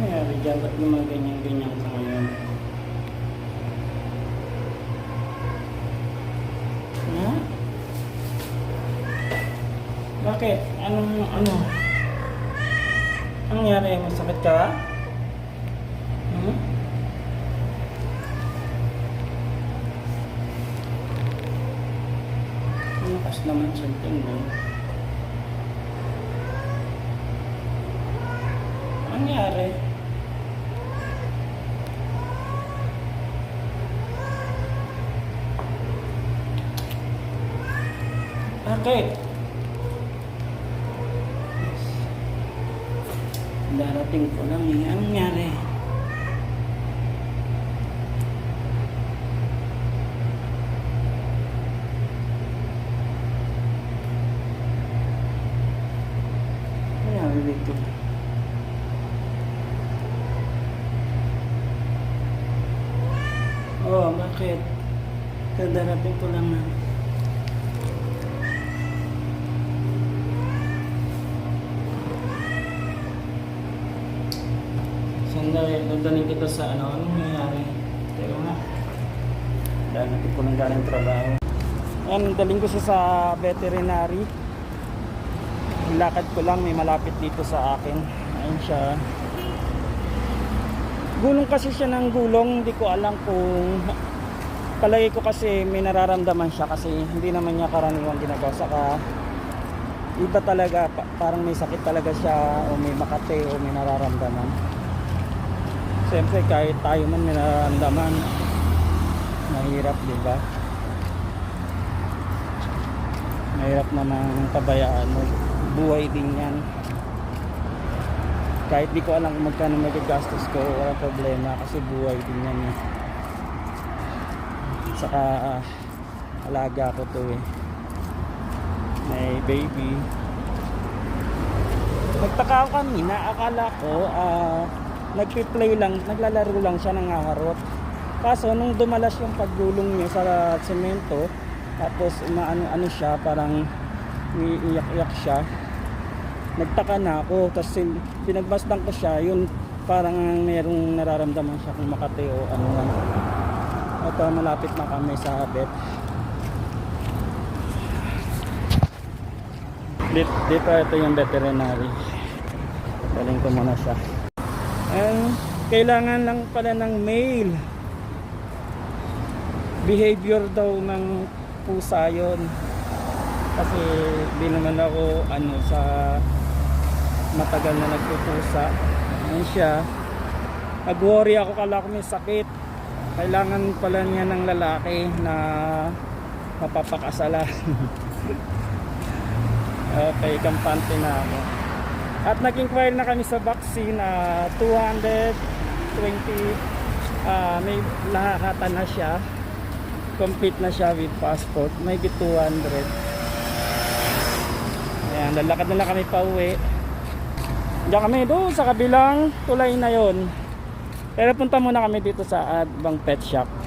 nangyari dyan? Ba't naman ganyan-ganyan sa ngayon? Ha? Bakit? Anong, ano? Anong nangyari? Masakit ka? Hmm? Ang lakas naman something mo. Anong nangyari? Bakit? Darating ko lang eh. Anong nangyari? Ano nangyari dito? Oh, bakit? Kadarating ko lang na. Dadalhin kita sa ano, anong nangyayari? Teka nga. Dahil natin ko lang galing trabaho. Ayan, daling ko siya sa veterinary. Lakad ko lang, may malapit dito sa akin. Ayun siya. Gulong kasi siya ng gulong, hindi ko alam kung palagi ko kasi may nararamdaman siya kasi hindi naman niya karaniwang ginagawa saka iba talaga pa- parang may sakit talaga siya o may makate o may nararamdaman Siyempre kahit tayo man may nararamdaman mahirap di ba? Mahirap namang pabayaan mo. Buhay din yan. Kahit di ko alam kung magkano magagastos ko wala problema kasi buhay din yan eh. saka ah, alaga ko to eh. May baby. Nagtaka ako kanina akala ko ah nagpi-play lang naglalaro lang siya ng haharot kaso nung dumalas yung paggulong niya sa semento tapos umaano ano siya parang iiyak-iyak siya nagtaka na ako. Tapos sin- pinagmasdan ko siya yun parang merong nararamdaman siya kung makate o ano nga ito malapit na kami sa vet dito, dito ito yung veterinary. Galing ko muna siya and kailangan lang pala ng mail behavior daw ng pusa yon kasi di naman ako ano sa matagal na nagpupusa. Ayun siya. Nag worry ako kala ko may sakit. Kailangan pala niya ng lalaki na mapapakasalan. Okay kampante na ako at nag-inquire na kami sa vaccine na 220 ah, may lahatan na siya. Complete na siya with passport. May 200 ayan lalakad na lang kami pa uwi. Diyan kami doon sa kabilang tulay na yon pero punta muna kami dito sa Adbang Pet Shop